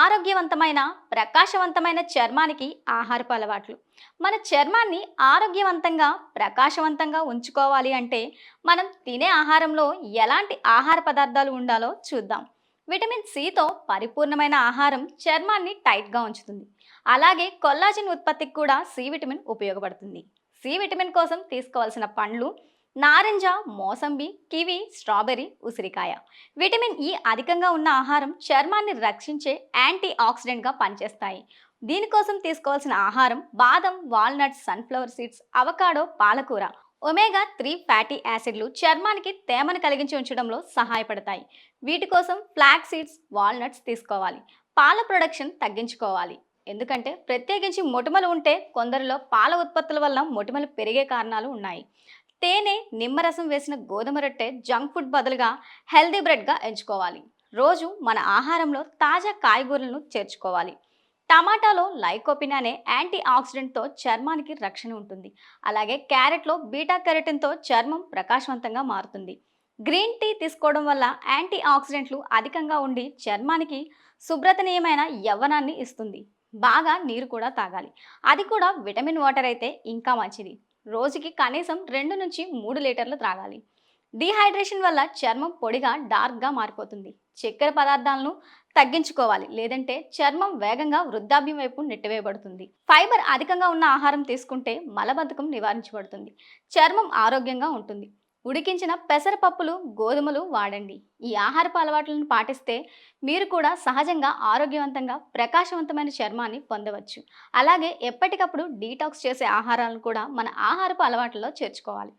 ఆరోగ్యవంతమైన ప్రకాశవంతమైన చర్మానికి ఆహారపు అలవాట్లు. మన చర్మాన్ని ఆరోగ్యవంతంగా ప్రకాశవంతంగా ఉంచుకోవాలి అంటే మనం తినే ఆహారంలో ఎలాంటి ఆహార పదార్థాలు ఉండాలో చూద్దాం. విటమిన్ సితో పరిపూర్ణమైన ఆహారం చర్మాన్ని టైట్గా ఉంచుతుంది. అలాగే కొల్లాజిన్ ఉత్పత్తికి కూడా సి విటమిన్ ఉపయోగపడుతుంది. సి విటమిన్ కోసం తీసుకోవాల్సిన పండ్లు నారింజ మోసంబి కివి స్ట్రాబెర్రీ ఉసిరికాయ. విటమిన్ ఈ అధికంగా ఉన్న ఆహారం చర్మాన్ని రక్షించే యాంటీ ఆక్సిడెంట్గా పనిచేస్తాయి. దీనికోసం తీసుకోవాల్సిన ఆహారం బాదం వాల్నట్స్ సన్ఫ్లవర్ సీడ్స్ అవకాడో పాలకూర. ఒమేగా త్రీ ఫ్యాటీ యాసిడ్లు చర్మానికి తేమను కలిగించి ఉంచడంలో సహాయపడతాయి. వీటి కోసం ఫ్లాక్ సీడ్స్ వాల్నట్స్ తీసుకోవాలి. పాల ప్రొడక్షన్ తగ్గించుకోవాలి. ఎందుకంటే ప్రత్యేకించి మొటిమలు ఉంటే కొందరిలో పాల ఉత్పత్తుల వల్ల మొటిమలు పెరిగే కారణాలు ఉన్నాయి. తేనె నిమ్మరసం వేసిన గోధుమ రొట్టె జంక్ ఫుడ్ బదులుగా హెల్దీ బ్రెడ్గా ఎంచుకోవాలి. రోజు మన ఆహారంలో తాజా కాయగూరలను చేర్చుకోవాలి. టమాటాలో లైకోపిన్ అనే యాంటీ ఆక్సిడెంట్తో చర్మానికి రక్షణ ఉంటుంది. అలాగే క్యారెట్లో బీటా కెరటిన్తో చర్మం ప్రకాశవంతంగా మారుతుంది. గ్రీన్ టీ తీసుకోవడం వల్ల యాంటీ ఆక్సిడెంట్లు అధికంగా ఉండి చర్మానికి శుభ్రతనీయమైన యవ్వనాన్ని ఇస్తుంది. బాగా నీరు కూడా తాగాలి. అది కూడా విటమిన్ వాటర్ అయితే ఇంకా మంచిది. రోజుకి కనీసం రెండు నుంచి మూడు లీటర్లు త్రాగాలి. డీహైడ్రేషన్ వల్ల చర్మం పొడిగా డార్క్గా మారిపోతుంది. చక్కెర పదార్థాలను తగ్గించుకోవాలి. లేదంటే చర్మం వేగంగా వృద్ధాప్యం వైపు నెట్టివేయబడుతుంది. ఫైబర్ అధికంగా ఉన్న ఆహారం తీసుకుంటే మలబద్ధకం నివారించబడుతుంది. చర్మం ఆరోగ్యంగా ఉంటుంది. ఉడికించిన పెసరపప్పులు గోధుమలు వాడండి. ఈ ఆహారపు అలవాట్లను పాటిస్తే మీరు కూడా సహజంగా ఆరోగ్యవంతంగా ప్రకాశవంతమైన చర్మాన్ని పొందవచ్చు. అలాగే ఎప్పటికప్పుడు డీటాక్స్ చేసే ఆహారాలను కూడా మన ఆహారపు అలవాట్లలో చేర్చుకోవాలి.